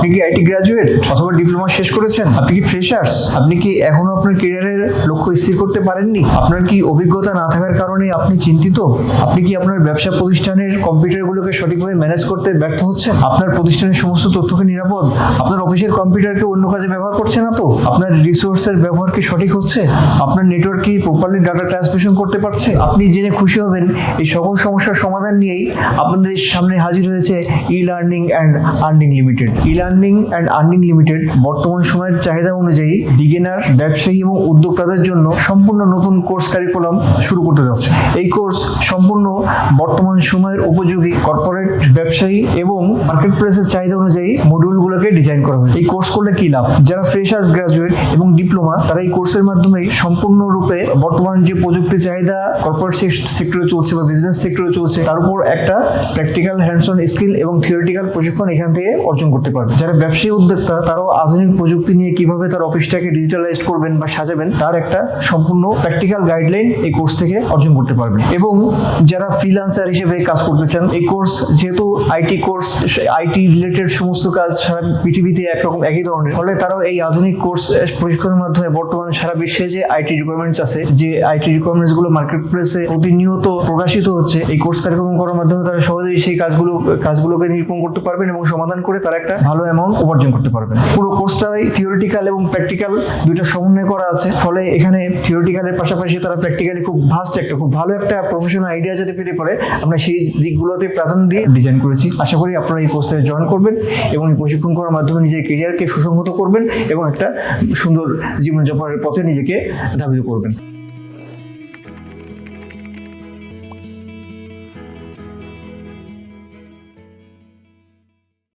আপনি কি IT graduate অথবা ডিপ্লোমা শেষ করেছেন? আপনি কি ফ্রেশার্স আপনি কি এখনও আপনার কেরিয়ারের লক্ষ্য স্থির করতে পারেননি? আপনার কি অভিজ্ঞতা না থাকার কারণে আপনি চিন্তিত? আপনি কি আপনার ব্যবসা প্রতিষ্ঠানের কম্পিউটারগুলোকে সঠিকভাবে ম্যানেজ করতে ব্যর্থ হচ্ছেন? আপনার প্রতিষ্ঠানের সমস্ত তথ্যকে নিরাপদ? আপনার অফিসের কম্পিউটারকে অন্য কাজে ব্যবহার করছে না তো? আপনার রিসোর্সের ব্যবহার কি সঠিক হচ্ছে? আপনার নেটওয়ার্ক কি প্রপারলি ডাটা ট্রান্সমিশন করতে পারছে? আপনি জেনে খুশি হবেন এই সকল সমস্যার সমাধান নিয়েই আপনাদের সামনে হাজির হয়েছে e learning and earning limited e learning and earning limited বর্তমান সময়ের চাহিদা অনুযায়ী বিগিনার ব্যবসায়ী এবং উদ্যোক্তাদের জন্য সম্পূর্ণ নতুন কোর্স কারিকুলাম শুরু করতে যাচ্ছে। এই কোর্স সম্পূর্ণ বর্তমান সময়ের উপযোগী কর্পোরেট ব্যবসায়ী এবং মার্কেট প্লেসের চাহিদা অনুযায়ী মডিউলগুলোকে ডিজাইন করা হয়েছে। এই কোর্স করলে কি লাভ? যারা ফ্রেশার্স গ্রাজুয়েট এবং ডিপ্লোমা তারা এই কোর্সের মাধ্যমেই সম্পূর্ণরূপে বর্তমান যে প্রযুক্তি চাহিদা কর্পোরেট সেক্টরে চলছে বা বিজনেস সেক্টরে চলছে, তার উপর একটা প্র্যাকটিক্যাল হ্যান্ডসন স্কিল এবং থিওরিটিক্যাল প্রশিক্ষণ এখান থেকে অর্জন করতে পারবে। যারা ব্যবসায়ী উদ্যোক্তা, তারাও আধুনিক প্রযুক্তি নিয়ে কীভাবে তার অফিসটাকে ডিজিটালাইজ করবেন বা সাজাবেন, তার একটা সম্পূর্ণ প্র্যাকটিক্যাল গাইডলাইন এই কোর্স থেকে অর্জন করতে পারবেন। এবং যারা ফ্রিল্যান্সার হিসেবে কাজ করতে চান, এই কোর্স যেহেতু আইটি কোর্স আইটি রিলেটেড সমস্ত কাজ সারা পৃথিবীতে একরকম, একই ধরনের, ফলে তারাও এই আধুনিক কোর্স প্রশিক্ষণের মাধ্যমে বর্তমানে সারা বিশ্বে যে আইটি রিকোয়ারমেন্টস আছে, যে আইটি রিকোয়ারমেন্টসগুলো মার্কেট প্লেসে প্রতিনিয়ত প্রকাশিত হচ্ছে, এই কোর্স কার্যক্রম করার মাধ্যমে তারা সহজেই সেই কাজগুলো, কাজগুলোকে নিরূপণ করতে পারবেন এবং সমাধান করে তারা একটা ভালো অ্যামাউন্ট উপার্জন করতে পারবেন। পুরো কোর্সটাই থিওরিটিক্যাল এবং প্র্যাকটিক্যাল দুইটা সমন্বয় করা আছে। ফলে এখানে থিওরিটিক্যালের পাশাপাশি তারা প্র্যাকটিক্যালি খুব ভাস্ট একটা, খুব ভালো একটা প্রফেশনাল আইডিয়া যাতে পেতে পারে। আমরা সেই দিকগুলোতে প্রাধান্য দিয়ে ডিজাইন করেছি। আশা করি আপনারা এই কোর্সে জয়েন করবেন এবং এই প্রশিক্ষণ করার মাধ্যমে নিজের কেরিয়ারকে সুসংহত করবেন এবং একটা সুন্দর জীবনযাপনের পথে নিজেকে ধাবিত করবেন।